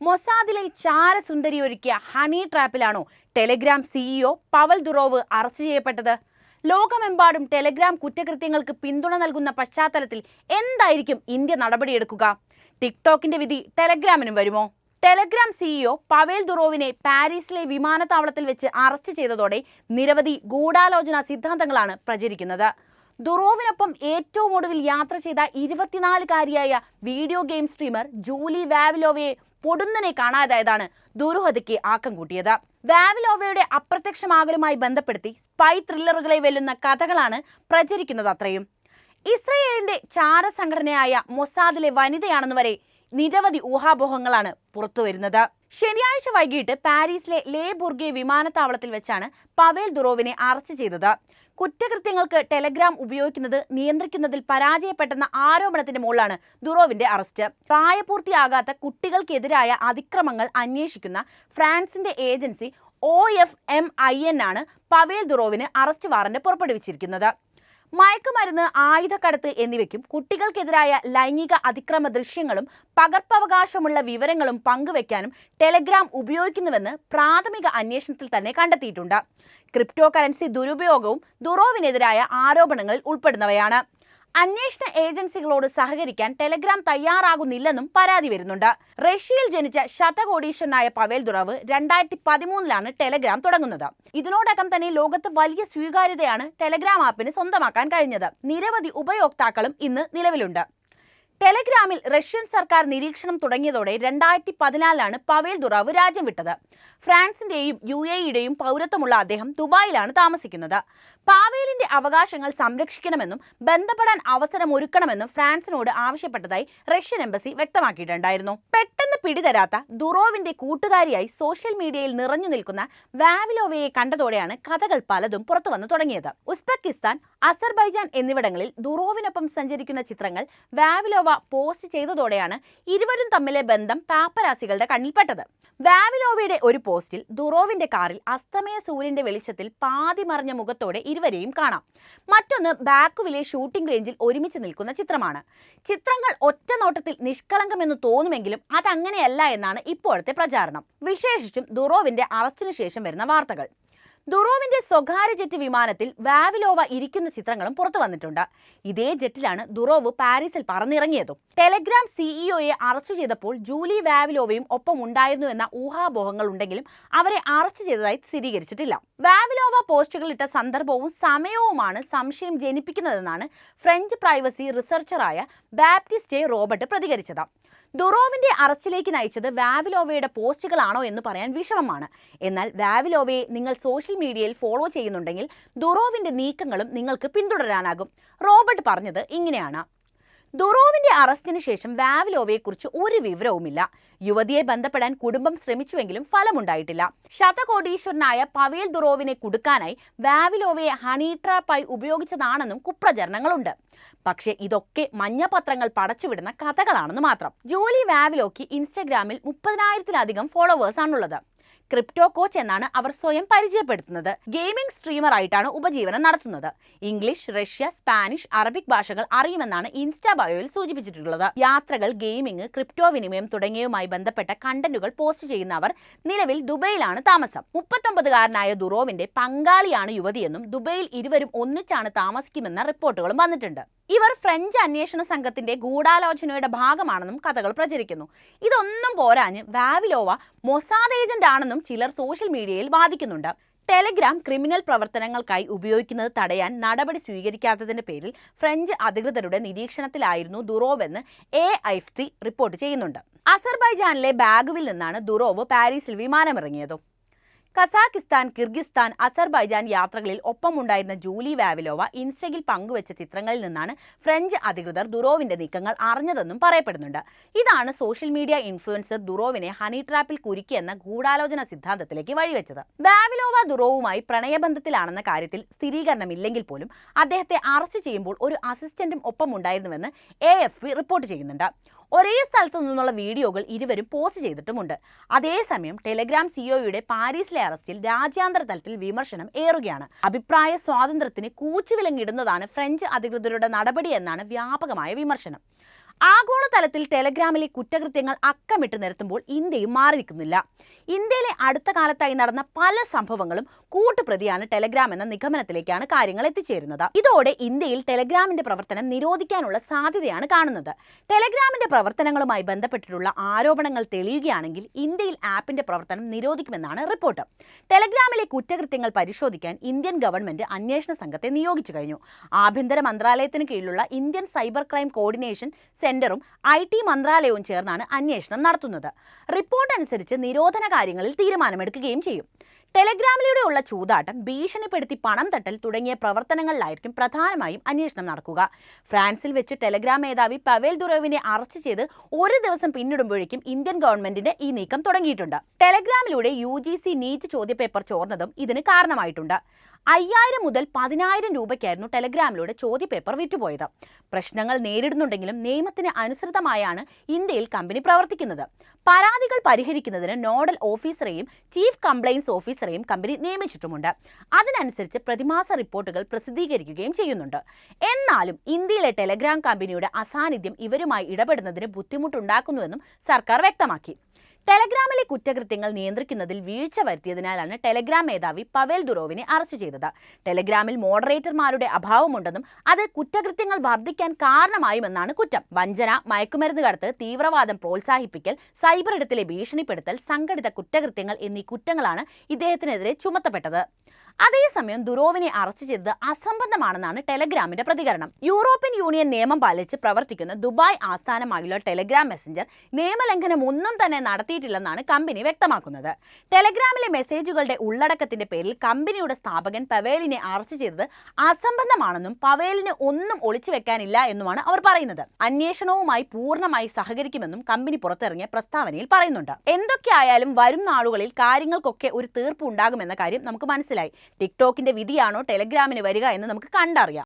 മൊസാദിലെ ചാരസുന്ദരി ഒരുക്കിയ honey ട്രാപ്പിലാണോ Telegram CEO Pavel Durov arrest ചെയ്യപ്പെട്ടത്? ലോകമെമ്പാടും ടെലഗ്രാം കുറ്റകൃത്യങ്ങൾക്ക് പിന്തുണ നൽകുന്ന പശ്ചാത്തലത്തിൽ എന്തായിരിക്കും ഇന്ത്യ നടപടിയെടുക്കുക? ടിക്ടോക്കിന്റെ വിധി ടെലഗ്രാമിനും വരുമോ? ടെലഗ്രാം സിഇഒ പവേൽ ദുറോവിനെ പാരീസിലെ വിമാനത്താവളത്തിൽ വെച്ച് അറസ്റ്റ് ചെയ്തതോടെ നിരവധി ഗൂഢാലോചന സിദ്ധാന്തങ്ങളാണ് പ്രചരിക്കുന്നത്. ദുറോവിനൊപ്പം ഏറ്റവും ഒടുവിൽ യാത്ര ചെയ്ത ഇരുപത്തിനാലുകാരിയായ വീഡിയോ ഗെയിം സ്ട്രീമർ ജൂലി വാവിലോവയെ പൊടുന്നനെ കാണാതായതാണ് ദുരൂഹതയ്ക്ക് ആക്കം കൂട്ടിയത്. വാവിലോവയുടെ അപ്രത്യക്ഷമാകലുമായി ബന്ധപ്പെടുത്തി സ്പൈ ത്രില്ലറുകളെ വെല്ലുന്ന കഥകളാണ് പ്രചരിക്കുന്നത് അത്രയും. ഇസ്രയേലിന്റെ ചാരസംഘടനയായ മൊസാദിലെ വനിതയാണെന്ന് വരെ നിരവധി ഊഹാപോഹങ്ങളാണ് പുറത്തുവരുന്നത്. ശനിയാഴ്ച വൈകിട്ട് പാരീസിലെ ലേ ബുർഗെ വിമാനത്താവളത്തിൽ വെച്ചാണ് പവേൽ ദുറോവിനെ അറസ്റ്റ് ചെയ്തത്. കുറ്റകൃത്യങ്ങൾക്ക് ടെലഗ്രാം ഉപയോഗിക്കുന്നത് നിയന്ത്രിക്കുന്നതിൽ പരാജയപ്പെട്ടെന്ന ആരോപണത്തിന്റെ മുകളിലാണ് ദുറോവിന്റെ അറസ്റ്റ്. പ്രായപൂർത്തിയാകാത്ത കുട്ടികൾക്കെതിരായ അതിക്രമങ്ങൾ അന്വേഷിക്കുന്ന ഫ്രാൻസിന്റെ agency O F M I N ആണ് പവേൽ ദുറോവിന് അറസ്റ്റ് വാറന്റ് പുറപ്പെടുവിച്ചിരിക്കുന്നത്. മയക്കുമരുന്ന് ആയുധക്കടത്ത് എന്നിവയ്ക്കും കുട്ടികൾക്കെതിരായ ലൈംഗിക അതിക്രമ ദൃശ്യങ്ങളും പകർപ്പവകാശമുള്ള വിവരങ്ങളും പങ്കുവെക്കാനും ടെലഗ്രാം ഉപയോഗിക്കുന്നുവെന്ന് പ്രാഥമിക അന്വേഷണത്തിൽ തന്നെ കണ്ടെത്തിയിട്ടുണ്ട്. ക്രിപ്റ്റോ കറൻസി ദുരുപയോഗവും ദുറോവിനെതിരായ ആരോപണങ്ങളിൽ ഉൾപ്പെടുന്നവയാണ്. അന്വേഷണ ഏജൻസികളോട് സഹകരിക്കാൻ ടെലഗ്രാം തയ്യാറാകുന്നില്ലെന്നും പരാതി വരുന്നുണ്ട്. റഷ്യയിൽ ജനിച്ച ശതകോടീശ്വരനായ പവേൽ ദുറവ് രണ്ടായിരത്തി പതിമൂന്നിലാണ് ടെലഗ്രാം തുടങ്ങുന്നത്. ഇതിനോടകം തന്നെ ലോകത്ത് വലിയ സ്വീകാര്യതയാണ് ടെലഗ്രാം ആപ്പിന് സ്വന്തമാക്കാൻ കഴിഞ്ഞത്. നിരവധി ഉപയോക്താക്കളും ഇന്ന് നിലവിലുണ്ട്. ടെലഗ്രാമിൽ റഷ്യൻ സർക്കാർ നിരീക്ഷണം തുടങ്ങിയതോടെ രണ്ടായിരത്തി പതിനാലിലാണ് പവേൽ ദുറാവ് രാജ്യം വിട്ടത്. ഫ്രാൻസിന്റെയും യു എയുടെയും പൗരത്വമുള്ള അദ്ദേഹം ദുബായിലാണ് താമസിക്കുന്നത്. പാവേലിന്റെ അവകാശങ്ങൾ സംരക്ഷിക്കണമെന്നും ബന്ധപ്പെടാൻ അവസരം ഒരുക്കണമെന്നും ഫ്രാൻസിനോട് ആവശ്യപ്പെട്ടതായി റഷ്യൻ എംബസി വ്യക്തമാക്കിയിട്ടുണ്ടായിരുന്നു. പെട്ടെന്ന് പിടിതരാത്ത ദുറോവിന്റെ കൂട്ടുകാരിയായി സോഷ്യൽ മീഡിയയിൽ നിറഞ്ഞു നിൽക്കുന്ന വാവിലോവയെ കണ്ടതോടെയാണ് കഥകൾ പലതും പുറത്തു വന്നു തുടങ്ങിയത്. ഉസ്ബെക്കിസ്ഥാൻ അസർബൈജാൻ എന്നിവിടങ്ങളിൽ ദുറോവിനൊപ്പം സഞ്ചരിക്കുന്ന ചിത്രങ്ങൾ വാവിലോവ പോസ്റ്റ് ചെയ്തതോടെയാണ് ഇരുവരും തമ്മിലെ ബന്ധം പാപ്പരാസികളുടെ കണ്ണിൽപ്പെട്ടത്. വാവിലോവയുടെ ഒരു പോസ്റ്റിൽ ദുറോവിന്റെ കാറിൽ അസ്തമയ സൂര്യന്റെ വെളിച്ചത്തിൽ പാതി മറിഞ്ഞ മുഖത്തോടെ ഇരുവരെയും കാണാം. മറ്റൊന്ന് ബാക്കുവിലെ ഷൂട്ടിംഗ് റേഞ്ചിൽ ഒരുമിച്ച് നിൽക്കുന്ന ചിത്രമാണ്. ചിത്രങ്ങൾ ഒറ്റ നോട്ടത്തിൽ നിഷ്കളങ്കമെന്ന് തോന്നുമെങ്കിലും അതങ്ങനെയല്ല എന്നാണ് ഇപ്പോഴത്തെ പ്രചാരണം. വിശേഷിച്ചും ദുറോവിന്റെ അറസ്റ്റിനു ശേഷം വരുന്ന വാർത്തകൾ. ദുറോവിന്റെ സ്വകാര്യ ജെറ്റ് വിമാനത്തിൽ വാവിലോവ ഇരിക്കുന്ന ചിത്രങ്ങളും പുറത്തു വന്നിട്ടുണ്ട്. ഇതേ ജെറ്റിലാണ് ദുറോവ് പാരീസിൽ പറന്നിറങ്ങിയതും. ടെലഗ്രാം സിഇഒയെ അറസ്റ്റ് ചെയ്തപ്പോൾ ജൂലി വാവിലോവയും ഒപ്പം ഉണ്ടായിരുന്നു എന്ന ഊഹാപോഹങ്ങൾ ഉണ്ടെങ്കിലും അവരെ അറസ്റ്റ് ചെയ്തതായി സ്ഥിരീകരിച്ചിട്ടില്ല. വാവിലോവ പോസ്റ്റുകൾ ഇട്ട സന്ദർഭവും സമയവുമാണ് സംശയം ജനിപ്പിക്കുന്നതെന്നാണ് ഫ്രഞ്ച് പ്രൈവസി റിസർച്ചറായ ബാപ്റ്റിസ്റ്റ് റോബർട്ട് പ്രതികരിച്ചത്. ദുറോവിന്റെ അറസ്റ്റിലേക്ക് നയിച്ചത് വാവിലോവയുടെ പോസ്റ്റുകളാണോ എന്ന് പറയാൻ വിഷമമാണ്. എന്നാൽ വാവിലോവയെ നിങ്ങൾ സോഷ്യൽ മീഡിയയിൽ ഫോളോ ചെയ്യുന്നുണ്ടെങ്കിൽ ദുറോവിന്റെ നീക്കങ്ങളും നിങ്ങൾക്ക് പിന്തുടരാനാകും. റോബർട്ട് പറഞ്ഞത് ഇങ്ങനെയാണ്. ദുറോവിന്റെ അറസ്റ്റിന് ശേഷം വാവിലോവയെക്കുറിച്ച് ഒരു വിവരവുമില്ല. യുവതിയെ ബന്ധപ്പെടാൻ കുടുംബം ശ്രമിച്ചുവെങ്കിലും ഫലമുണ്ടായിട്ടില്ല. ശതകോടീശ്വരനായ പവേൽ ദുറോവിനെ കുടുക്കാനായി വാവിലോവയെ ഹണി ട്രാപ്പായി ഉപയോഗിച്ചതാണെന്നും കുപ്രചരണങ്ങളുണ്ട്. പക്ഷേ ഇതൊക്കെ മഞ്ഞപത്രങ്ങൾ പടച്ചുവിടുന്ന കഥകളാണെന്ന് മാത്രം. ജോലി വാവിലോക്ക് ഇൻസ്റ്റഗ്രാമിൽ മുപ്പതിനായിരത്തിലധികം ഫോളോവേഴ്സ് ആണുള്ളത് ക്രിപ്റ്റോ കോച്ച് എന്നാണ് അവർ സ്വയം പരിചയപ്പെടുത്തുന്നത്. ഗെയിമിംഗ് സ്ട്രീമർ ആയിട്ടാണ് ഉപജീവനം നടത്തുന്നത്. ഇംഗ്ലീഷ് റഷ്യ സ്പാനിഷ് അറബിക് ഭാഷകൾ അറിയുമെന്നാണ് ഇൻസ്റ്റാ ബയോയിൽ സൂചിപ്പിച്ചിട്ടുള്ളത്. യാത്രകൾ ഗെയിമിംഗ് ക്രിപ്റ്റോ വിനിമയം തുടങ്ങിയവുമായി ബന്ധപ്പെട്ട കണ്ടന്റുകൾ പോസ്റ്റ് ചെയ്യുന്ന അവർ നിലവിൽ ദുബൈയിലാണ് താമസം. മുപ്പത്തൊമ്പതുകാരനായ ദുറോവിന്റെ പങ്കാളിയാണ് യുവതിയെന്നും ദുബൈയിൽ ഇരുവരും ഒന്നിച്ചാണ് താമസിക്കുമെന്ന റിപ്പോർട്ടുകളും വന്നിട്ടുണ്ട്. ഇവർ ഫ്രഞ്ച് അന്വേഷണ സംഘത്തിന്റെ ഗൂഢാലോചനയുടെ ഭാഗമാണെന്നും കഥകൾ പ്രചരിക്കുന്നു. ഇതൊന്നും പോരാഞ്ഞ് വാവിലോവ മൊസാദ് ഏജന്റ് ആണെന്നും ചിലർ സോഷ്യൽ മീഡിയയിൽ വാദിക്കുന്നുണ്ട്. ടെലഗ്രാം ക്രിമിനൽ പ്രവർത്തനങ്ങൾക്കായി ഉപയോഗിക്കുന്നത് തടയാൻ നടപടി സ്വീകരിക്കാത്തതിന്റെ പേരിൽ ഫ്രഞ്ച് അധികൃതരുടെ നിരീക്ഷണത്തിലായിരുന്നു ദുറോവെന്ന് എ ഐഫ്തി റിപ്പോർട്ട് ചെയ്യുന്നുണ്ട്. അസർബൈജാനിലെ ബാഗുവിൽ നിന്നാണ് ദുറോവ് പാരീസിൽ വിമാനമിറങ്ങിയതും. കസാക്കിസ്ഥാൻ കിർഗിസ്ഥാൻ അസർബൈജാൻ യാത്രകളിൽ ഒപ്പമുണ്ടായിരുന്ന ജൂലി വാവിലോവ ഇൻസ്റ്റയിൽ പങ്കുവച്ച ചിത്രങ്ങളിൽ നിന്നാണ് ഫ്രഞ്ച് അധികൃതർ ദുറോവിന്റെ നീക്കങ്ങൾ അറിഞ്ഞതെന്നും പറയപ്പെടുന്നുണ്ട്. ഇതാണ് സോഷ്യൽ മീഡിയ ഇൻഫ്ലുവൻസർ ദുറോവിനെ ഹണി ട്രാപ്പിൽ കുരുക്കിയെന്ന ഗൂഢാലോചന സിദ്ധാന്തത്തിലേക്ക് വഴിവെച്ചത്. വാവിലോവ ദുറോവുമായി പ്രണയബന്ധത്തിലാണെന്ന കാര്യത്തിൽ സ്ഥിരീകരണമില്ലെങ്കിൽ പോലും അദ്ദേഹത്തെ അറസ്റ്റ് ചെയ്യുമ്പോൾ ഒരു അസിസ്റ്റന്റും ഒപ്പമുണ്ടായിരുന്നുവെന്ന് എ എഫ് പി റിപ്പോർട്ട് ചെയ്യുന്നുണ്ട്. ഒരേ സ്ഥലത്തു നിന്നുള്ള വീഡിയോകൾ ഇരുവരും പോസ്റ്റ് ചെയ്തിട്ടുമുണ്ട്. അതേസമയം ടെലഗ്രാം സിഒയുടെ പാരീസിലെ അറസ്റ്റിൽ രാജ്യാന്തര തലത്തിൽ വിമർശനം ഏറുകയാണ്. അഭിപ്രായ സ്വാതന്ത്ര്യത്തിന് കൂച്ചുവിലങ്ങിടുന്നതാണ് ഫ്രഞ്ച് അധികൃതരുടെ നടപടി എന്നാണ് വ്യാപകമായ വിമർശനം. ആഗോളതലത്തിൽ ടെലഗ്രാമിലെ കുറ്റകൃത്യങ്ങൾ അക്കമിട്ട് നിരത്തുമ്പോൾ ഇന്ത്യയും മാറി നിൽക്കുന്നില്ല ഇന്ത്യയിലെ അടുത്ത കാലത്തായി നടന്ന പല സംഭവങ്ങളും കൂട്ടുപ്രതിയാണ് ടെലഗ്രാം എന്ന നിഗമനത്തിലേക്കാണ് കാര്യങ്ങൾ എത്തിച്ചേരുന്നത്. ഇതോടെ ഇന്ത്യയിൽ ടെലഗ്രാമിന്റെ പ്രവർത്തനം നിരോധിക്കാനുള്ള സാധ്യതയാണ് കാണുന്നത്. ടെലഗ്രാമിന്റെ പ്രവർത്തനങ്ങളുമായി ബന്ധപ്പെട്ടിട്ടുള്ള ആരോപണങ്ങൾ തെളിയുകയാണെങ്കിൽ ഇന്ത്യയിൽ ആപ്പിന്റെ പ്രവർത്തനം നിരോധിക്കുമെന്നാണ് റിപ്പോർട്ട്. ടെലഗ്രാമിലെ കുറ്റകൃത്യങ്ങൾ പരിശോധിക്കാൻ ഇന്ത്യൻ ഗവൺമെന്റ് അന്വേഷണ സംഘത്തെ നിയോഗിച്ചു കഴിഞ്ഞു. ആഭ്യന്തര മന്ത്രാലയത്തിന് കീഴിലുള്ള ഇന്ത്യൻ സൈബർ ക്രൈം കോർഡിനേഷൻ സെന്ററും ഐ ടി മന്ത്രാലയവും ചേർന്നാണ് അന്വേഷണം നടത്തുന്നത്. റിപ്പോർട്ട് അനുസരിച്ച് നിരോധന കാര്യങ്ങളിൽ തീരുമാനമെടുക്കുകയും ചെയ്യും. ടെലഗ്രാമിലൂടെയുള്ള ചൂതാട്ടം ഭീഷണിപ്പെടുത്തി പണം തട്ടൽ തുടങ്ങിയ പ്രവർത്തനങ്ങളിലായിരിക്കും പ്രധാനമായും അന്വേഷണം നടക്കുക. ഫ്രാൻസിൽ വെച്ച് ടെലഗ്രാം മേധാവി പവേൽ ദുറോവിനെ അറസ്റ്റ് ചെയ്ത് ഒരു ദിവസം പിന്നിടുമ്പോഴേക്കും ഇന്ത്യൻ ഗവൺമെന്റിന്റെ ഈ നീക്കം തുടങ്ങിയിട്ടുണ്ട്. ടെലഗ്രാമിലൂടെ യു ജി സി നീറ്റ് ചോദ്യപേപ്പർ ചോർന്നതും ഇതിന് കാരണമായിട്ടുണ്ട്. അയ്യായിരം മുതൽ പതിനായിരം രൂപയ്ക്കായിരുന്നു ടെലഗ്രാമിലൂടെ ചോദ്യപേപ്പർ വിറ്റുപോയത്. പ്രശ്നങ്ങൾ നേരിടുന്നുണ്ടെങ്കിലും നിയമത്തിന് അനുസൃതമായാണ് ഇന്ത്യയിൽ കമ്പനി പ്രവർത്തിക്കുന്നത്. പരാതികൾ പരിഹരിക്കുന്നതിന് നോഡൽ ഓഫീസറെയും ചീഫ് കംപ്ലയിൻസ് ഓഫീസറെയും കമ്പനി നിയമിച്ചിട്ടുമുണ്ട്. അതിനനുസരിച്ച് പ്രതിമാസ റിപ്പോർട്ടുകൾ പ്രസിദ്ധീകരിക്കുകയും ചെയ്യുന്നുണ്ട്. എന്നാലും ഇന്ത്യയിലെ ടെലഗ്രാം കമ്പനിയുടെ അസാന്നിധ്യം ഇവരുമായി ഇടപെടുന്നതിന് ബുദ്ധിമുട്ടുണ്ടാക്കുന്നുവെന്നും സർക്കാർ വ്യക്തമാക്കി. ടെലഗ്രാമിലെ കുറ്റകൃത്യങ്ങൾ നിയന്ത്രിക്കുന്നതിൽ വീഴ്ച വരുത്തിയതിനാലാണ് ടെലഗ്രാം മേധാവി പവേൽ ദുറോവിനെ അറസ്റ്റ് ചെയ്തത്. ടെലഗ്രാമിൽ മോഡറേറ്റർമാരുടെ അഭാവമുണ്ടെന്നും അത് കുറ്റകൃത്യങ്ങൾ വർദ്ധിക്കാൻ കാരണമായുമെന്നാണ് കുറ്റം. വഞ്ചന മയക്കുമരുന്ന് കടത്ത് തീവ്രവാദം പ്രോത്സാഹിപ്പിക്കൽ സൈബർ ഇടത്തിലെ ഭീഷണിപ്പെടുത്തൽ സംഘടിത കുറ്റകൃത്യങ്ങൾ എന്നീ കുറ്റങ്ങളാണ് ഇദ്ദേഹത്തിനെതിരെ ചുമത്തപ്പെട്ടത്. അതേസമയം ദുരോവിനെ അറസ്റ്റ് ചെയ്തത് അസംബന്ധമാണെന്നാണ് ടെലഗ്രാമിന്റെ പ്രതികരണം. യൂറോപ്യൻ യൂണിയൻ നിയമം പാലിച്ച് പ്രവർത്തിക്കുന്ന ദുബായ് ആസ്ഥാനമായുള്ള ടെലഗ്രാം മെസ്സഞ്ചർ നിയമലംഘനം ഒന്നും തന്നെ നടത്തിയിട്ടില്ലെന്നാണ് കമ്പനി വ്യക്തമാക്കുന്നത്. ടെലഗ്രാമിലെ മെസ്സേജുകളുടെ ഉള്ളടക്കത്തിന്റെ പേരിൽ കമ്പനിയുടെ സ്ഥാപകൻ പവേലിനെ അറസ്റ്റ് ചെയ്തത് അസംബന്ധമാണെന്നും പവേലിന് ഒന്നും ഒളിച്ചു വെക്കാനില്ല എന്നുമാണ് അവർ പറയുന്നത്. അന്വേഷണവുമായി പൂർണമായി സഹകരിക്കുമെന്നും കമ്പനി പുറത്തിറങ്ങിയ പ്രസ്താവനയിൽ പറയുന്നുണ്ട്. എന്തൊക്കെയായാലും വരും നാളുകളിൽ കാര്യങ്ങൾക്കൊക്കെ ഒരു തീർപ്പ് ഉണ്ടാകുമെന്ന കാര്യം നമുക്ക് മനസ്സിലായി. ടിക്ടോക്കിന്റെ വിധിയാണോ ടെലഗ്രാമിന് വരിക എന്ന് നമുക്ക് കണ്ടറിയാം.